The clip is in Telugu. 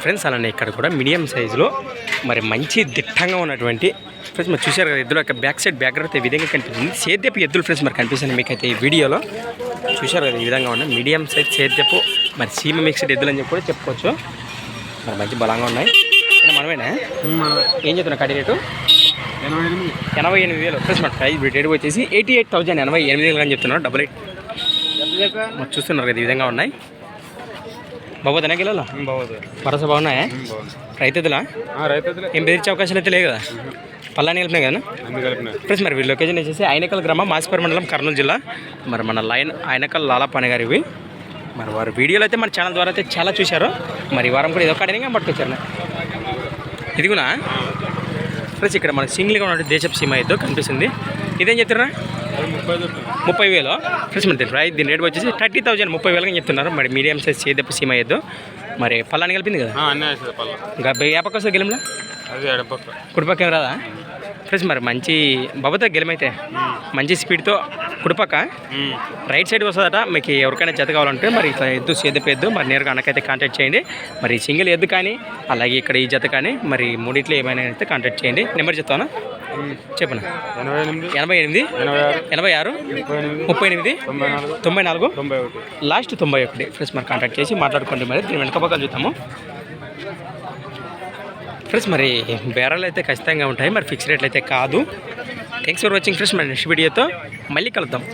ఫ్రెండ్స్ అలానే ఇక్కడ కూడా మీడియం సైజులో మరి మంచి దిట్టంగా ఉన్నటువంటి ఫ్రెండ్స్ మరి చూశారు కదా ఎద్దుల యొక్క బ్యాక్ సైడ్ బ్యాక్గ్రౌండ్ అయితే ఈ విధంగా కనిపిస్తుంది. సేద్యపు ఎద్దులు ఫ్రెండ్స్ మరి కనిపిస్తుంది మీకైతే ఈ వీడియోలో. చూశారు కదా ఈ విధంగా ఉన్నాయి. మీడియం సైజ్ సేద్యపు మరి సీమ మిక్స్డ్ ఎద్దులు అని చెప్పి కూడా చెప్పుకోవచ్చు. మరి మంచి బలంగా ఉన్నాయి. మనమేనా? ఏం చెప్తున్నా కడి రేటు? ఎనభై ఎనిమిది వేలు. ఫ్రెండ్స్ మన ప్రైస్ రేట్ వచ్చేసి ఎయిటీ ఎయిట్ థౌసండ్ ఎనభై ఎనిమిది వేలు అని చెప్తున్నాను డబల్ ఎయిట్. మరి చూస్తున్నారు కదా ఈ విధంగా ఉన్నాయి. బాబు తిన. కిలోలా బాగుంది. భరోసా బాగున్నాయా రైతులా ఏం బెదిరించే అవకాశాలు అయితే లేవు కదా? పల్లాని కలిపినాయి కదా? ఫ్రెండ్స్ మరి వీళ్ళ లొకేషన్ వచ్చేసి ఆయనకల్ గ్రామం మాసిపేర మండలం కర్నూలు జిల్లా. మరి మన లైన్ ఆయనకల్ లాలాపాని గారు ఇవి. మరి వారి వీడియోలు అయితే మన ఛానల్ ద్వారా అయితే చాలా చూశారు. మరి వారం కూడా ఇదొక అడిగా పట్టుకొచ్చారు. ఇదిగునా? ఫ్రెండ్స్ ఇక్కడ మన సింగిల్గా ఉన్న దేశపు సీమ అయితే కనిపిస్తుంది. ఇదేం చెప్తున్నా ముప్పై వేలు. ఫ్రెండ్స్ మరి దీని ప్రైస్ దీని రేట్ వచ్చేసి థర్టీ థౌజండ్ ముప్పై వేలుగా చెప్తున్నారు. మరి మీడియం సైజ్ చేదపు సీమ ఎద్దు మరి పల్లాని కలిపింది కదా? ఇంకా ఏపక్క వస్తుంది గెలంలో? కుడిపక్క ఏం రాదా? ఫ్రెండ్స్ మరి మంచి బాబుతో గెలమైతే. మంచి స్పీడ్తో కుడిపక్క. రైట్ సైడ్ వస్తుందట. మీకు ఎవరికైనా జత కావాలంటే మరి ఇట్లా ఎద్దు సేదపు ఎద్దు. మరి నేరుగా అన్నకైతే కాంటాక్ట్ చేయండి. మరి సింగిల్ ఎద్దు కానీ అలాగే ఇక్కడ ఈ జత కానీ మరి మూడిట్లో ఏమైనా అయితే కాంటాక్ట్ చేయండి. నెంబర్ చెప్తాను చెప్పండి ఎనభై ఎనిమిది. ఎనభై ఆరు. ముప్పై ఎనిమిది. తొంభై నాలుగు. లాస్ట్ తొంభై ఒకటి. ఫ్రెండ్స్ మరి కాంటాక్ట్ చేసి మాట్లాడుకోండి మరి. దీని వెనక పక్కన చూద్దాము. ఫ్రెండ్స్ మరి బేరాలు అయితే ఖచ్చితంగా ఉంటాయి. మరి ఫిక్స్ రేట్లు అయితే కాదు. థ్యాంక్స్ ఫర్ వాచింగ్ ఫ్రెండ్స్ మరి నెక్స్ట్ వీడియోతో మళ్ళీ కలుద్దాం.